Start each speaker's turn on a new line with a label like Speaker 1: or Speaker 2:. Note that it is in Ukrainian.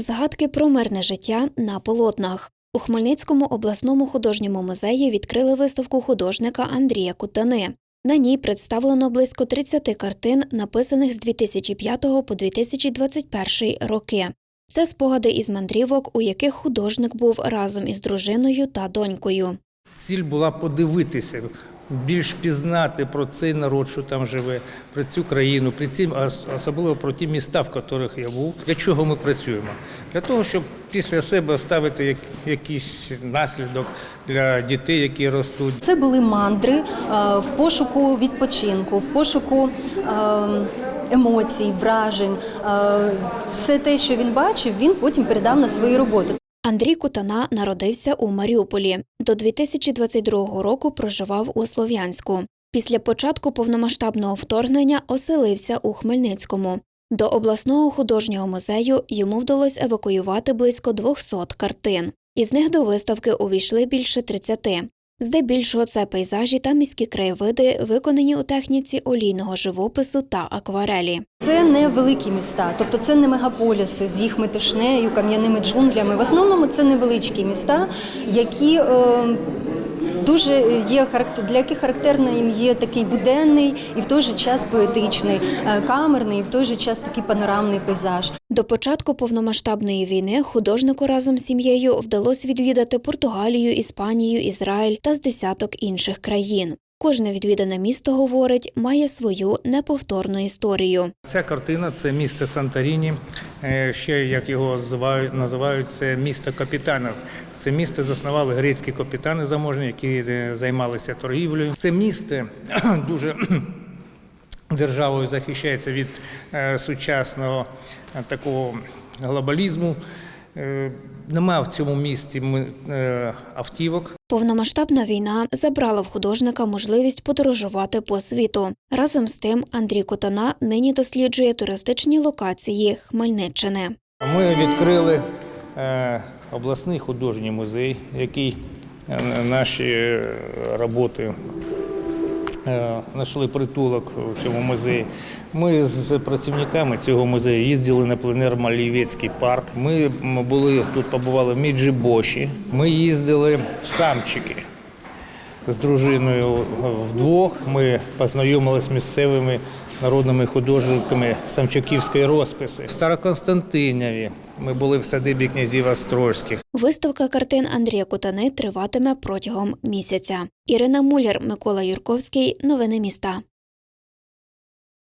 Speaker 1: Згадки про мирне життя на полотнах. У Хмельницькому обласному художньому музеї відкрили виставку художника Андрія Кутани. На ній представлено близько 30 картин, написаних з 2005 по 2021 роки. Це спогади із мандрівок, у яких художник був разом із дружиною та донькою.
Speaker 2: Ціль була подивитися, більш пізнати про цей народ, що там живе, про цю країну, про ці, а особливо про ті міста, в яких я був. Для чого ми працюємо? Для того, щоб після себе оставити як, якийсь наслідок для дітей, які ростуть.
Speaker 3: Це були мандри е, в пошуку відпочинку, в пошуку е, емоцій, вражень. Е, Все те, що він бачив, він потім передав на свою роботу.
Speaker 1: Андрій Кутана народився у Маріуполі. До 2022 року проживав у Слов'янську. Після початку повномасштабного вторгнення оселився у Хмельницькому. До обласного художнього музею йому вдалося евакуювати близько 200 картин. Із них до виставки увійшли більше 30. Здебільшого це пейзажі та міські краєвиди, виконані у техніці олійного живопису та акварелі.
Speaker 3: Це не великі міста, тобто це не мегаполіси з їх метушнею, кам'яними джунглями. В основному це невеличкі міста, які е, дуже є характер, для яких характерно їм є такий буденний і в той же час поетичний, е, камерний, і в той же час такий панорамний пейзаж.
Speaker 1: До початку повномасштабної війни художнику разом з сім'єю вдалося відвідати Португалію, Іспанію, Ізраїль та з десяток інших країн. Кожне відвідане місто говорить, має свою неповторну історію.
Speaker 2: Ця картина це місто Санторіні. Е, Ще як його називають, це місто капітанів. Це місто заснували грецькі капітани заможні, які е, займалися торгівлею. Це місто дуже державою захищається від е, сучасного такого глобалізму. Е, Нема в цьому місті е, автівок.
Speaker 1: Повномасштабна війна забрала в художника можливість подорожувати по світу. Разом з тим, Андрій Кутана нині досліджує туристичні локації Хмельниччини.
Speaker 2: Ми відкрили е, обласний художній музей, який наші роботи знайшли притулок у цьому музеї. Ми з працівниками цього музею їздили на пленер Малівецький парк. Ми були тут, побували в Міджибоші. Ми їздили в Самчики з дружиною вдвох. Ми познайомилися з місцевими народними художниками Самчуківської розписи. В Староконстантинові ми були в садибі князів Острозьких.
Speaker 1: Виставка картин Андрія Кутани триватиме протягом місяця. Ірина Муляр, Микола Юрковський. Новини міста.